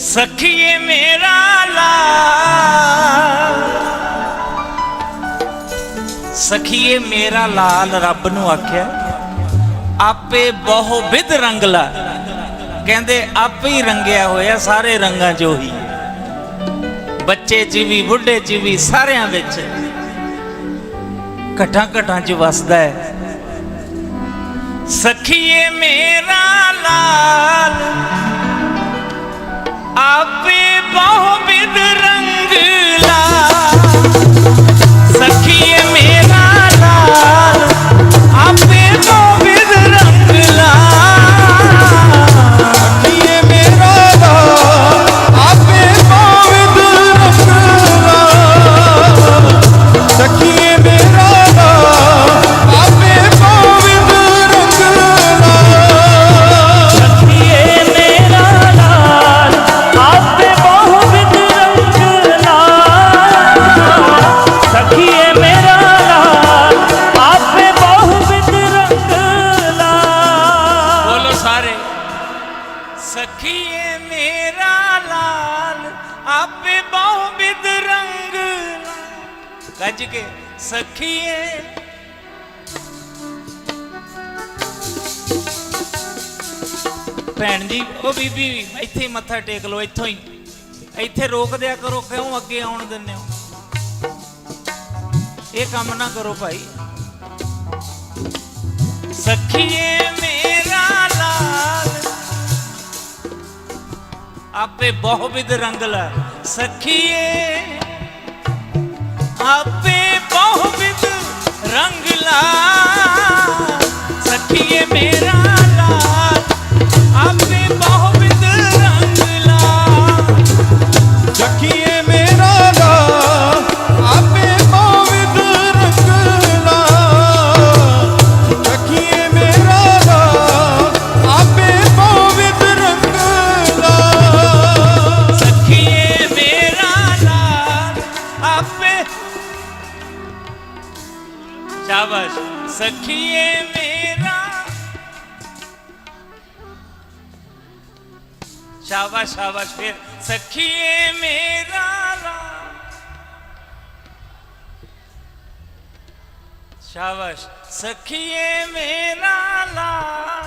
ਸਖੀਏ ਮੇਰਾ ਲਾਲ ਸਖੀਏ ਮੇਰਾ ਲਾਲ ਰੱਬ ਨੂੰ ਆਖਿਆ ਆਪੇ ਬਹੁ ਵਿਧ ਰੰਗਲਾ ਕਹਿੰਦੇ ਆਪੇ ਹੀ ਰੰਗਿਆ ਹੋਇਆ ਸਾਰੇ ਰੰਗਾਂ 'ਚ ਉਹੀ ਬੱਚੇ 'ਚ ਵੀ ਬੁੱਢੇ 'ਚ ਵੀ ਸਾਰਿਆਂ ਵਿੱਚ ਘਟਾਂ ਘਟਾਂ 'ਚ ਵਸਦਾ ਹੈ ਸਖੀਏ ਮੇਰਾ ਲਾਲ ਆਪੇ ਸਖੀਏ ਮੇਰਾ ਲਾਲ ਆਪੇ ਬਹੁ ਵਿਧ ਰੰਗ ਗੱਜ ਕੇ ਸਖੀਏ ਭੈਣ ਜੀ ਉਹ ਬੀਬੀ ਇੱਥੇ ਮੱਥਾ ਟੇਕ ਲਓ ਇੱਥੋਂ ਹੀ ਇੱਥੇ ਰੋਕ ਦਿਆ ਕਰੋ ਕਿਉਂ ਅੱਗੇ ਆਉਣ ਦਿੰਦੇ ਹੋ ਇਹ ਕੰਮ ਨਾ ਕਰੋ ਭਾਈ ਸਖੀਏ ਆਪੇ ਬਹੁ ਵਿਧ ਰੰਗਲਾ ਸਖੀਏ। ਆਪੇ ਬਹੁ ਰੰਗ ਰੰਗਲਾ ਸ਼ਾਬਾਸ਼ ਸਖੀਏ ਮੇਰਾ ਸ਼ਾਬਾਸ਼ ਸ਼ਾਬਾਸ਼ ਫਿਰ ਸਖੀਏ ਮੇਰਾ ਸ਼ਾਬਾਸ਼ ਸਖੀਏ ਮੇਰਾ ਲਾਲ